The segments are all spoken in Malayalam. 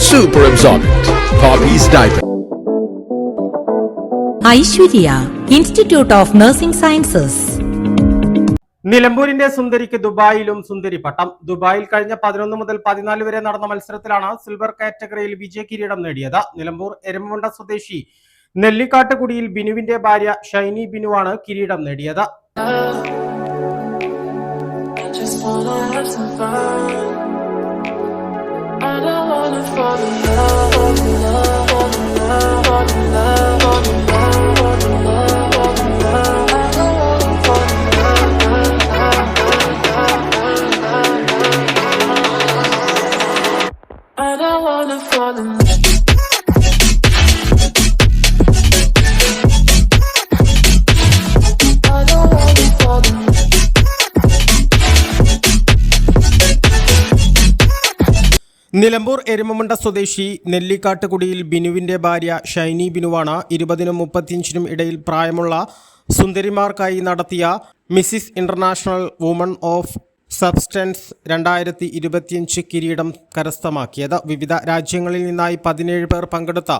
Super absorbent. Hobbies diaper. Aishwarya institute of nursing sciences നിലമ്പൂരിന്റെ സുന്ദരിക്ക് ദുബായിലും സുന്ദരി പട്ടം ദുബായിൽ കഴിഞ്ഞ പതിനൊന്ന് മുതൽ പതിനാല് വരെ നടന്ന മത്സരത്തിലാണ് സിൽവർ കാറ്റഗറിയിൽ വിജയ കിരീടം നേടിയത് നിലമ്പൂർ എരമുണ്ട സ്വദേശി നെല്ലിക്കാട്ടുകുടിയിൽ ബിനുവിന്റെ ഭാര്യ ഷൈനി ബിനുവാണ് കിരീടം നേടിയത് I just wanna have some fun. I don't wanna fall in love. Nilambur Erumamunda സ്വദേശി നെല്ലിക്കാട്ടുകുടിയിൽ ബിനുവിന്റെ ഭാര്യ ഷൈനി ബിനുവാണ് ഇരുപതിനും മുപ്പത്തിയഞ്ചിനും ഇടയിൽ പ്രായമുള്ള സുന്ദരിമാർക്കായി നടത്തിയ Mrs international woman of substance രണ്ടായിരത്തി ഇരുപത്തിയഞ്ച് കിരീടം കരസ്ഥമാക്കിയത്. വിവിധ രാജ്യങ്ങളിൽ നിന്നായി പതിനേഴ് പേർ പങ്കെടുത്ത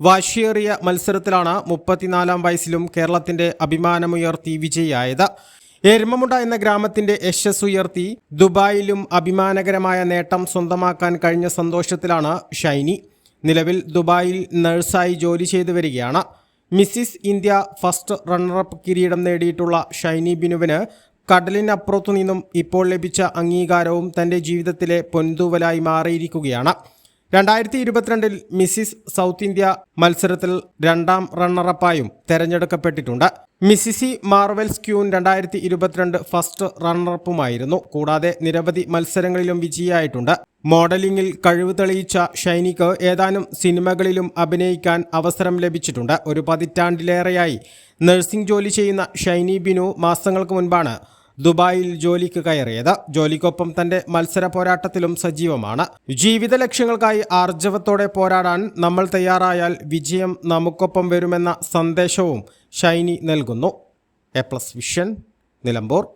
വാശിയേറിയ മത്സരത്തിലാണ് മുപ്പത്തിനാലാം വയസ്സിലും കേരളത്തിന്റെ അഭിമാനമുയർത്തി വിജയിയായത്. എരുമമുണ്ട എന്ന ഗ്രാമത്തിന്റെ യശസ് ഉയർത്തി ദുബായിലും അഭിമാനകരമായ നേട്ടം സ്വന്തമാക്കാൻ കഴിഞ്ഞ സന്തോഷത്തിലാണ് ഷൈനി. നിലവിൽ ദുബായിൽ നഴ്സായി ജോലി ചെയ്തു വരികയാണ്. മിസ്സിസ് ഇന്ത്യ ഫസ്റ്റ് റണ്ണറപ്പ് കിരീടം നേടിയിട്ടുള്ള ഷൈനി ബിനുവിന് കടലിനപ്പുറത്തു നിന്നും ഇപ്പോൾ ലഭിച്ച അംഗീകാരവും തന്റെ ജീവിതത്തിലെ പൊൻതൂവലായി മാറിയിരിക്കുകയാണ്. രണ്ടായിരത്തി ഇരുപത്തിരണ്ടിൽ മിസ്സിസ് സൗത്ത് ഇന്ത്യ മത്സരത്തിൽ രണ്ടാം റണ്ണറപ്പായും തെരഞ്ഞെടുക്കപ്പെട്ടിട്ടുണ്ട്. മിസ്സിസി മാർവൽസ് ക്യൂൻ രണ്ടായിരത്തി ഇരുപത്തിരണ്ട് ഫസ്റ്റ് റണ്ണറപ്പുമായിരുന്നു. കൂടാതെ നിരവധി മത്സരങ്ങളിലും വിജയിയായിട്ടുണ്ട്. മോഡലിംഗിൽ കഴിവ് തെളിയിച്ച ഷൈനിക്ക് ഏതാനും സിനിമകളിലും അഭിനയിക്കാൻ അവസരം ലഭിച്ചിട്ടുണ്ട്. ഒരു പതിറ്റാണ്ടിലേറെയായി നഴ്സിംഗ് ജോലി ചെയ്യുന്ന ഷൈനി ബിനു മാസങ്ങൾക്ക് മുൻപാണ് ദുബായിൽ ജോലിക്ക് കയറിയത്. ജോലിക്കൊപ്പം തന്റെ മത്സര പോരാട്ടത്തിലും സജീവമാണ്. ജീവിത ലക്ഷ്യങ്ങൾക്കായി ആർജവത്തോടെ പോരാടാൻ നമ്മൾ തയ്യാറായാൽ വിജയം നമുക്കൊപ്പം വരുമെന്ന സന്ദേശവും ഷൈനി നൽകുന്നു. A plus vision Nilambur.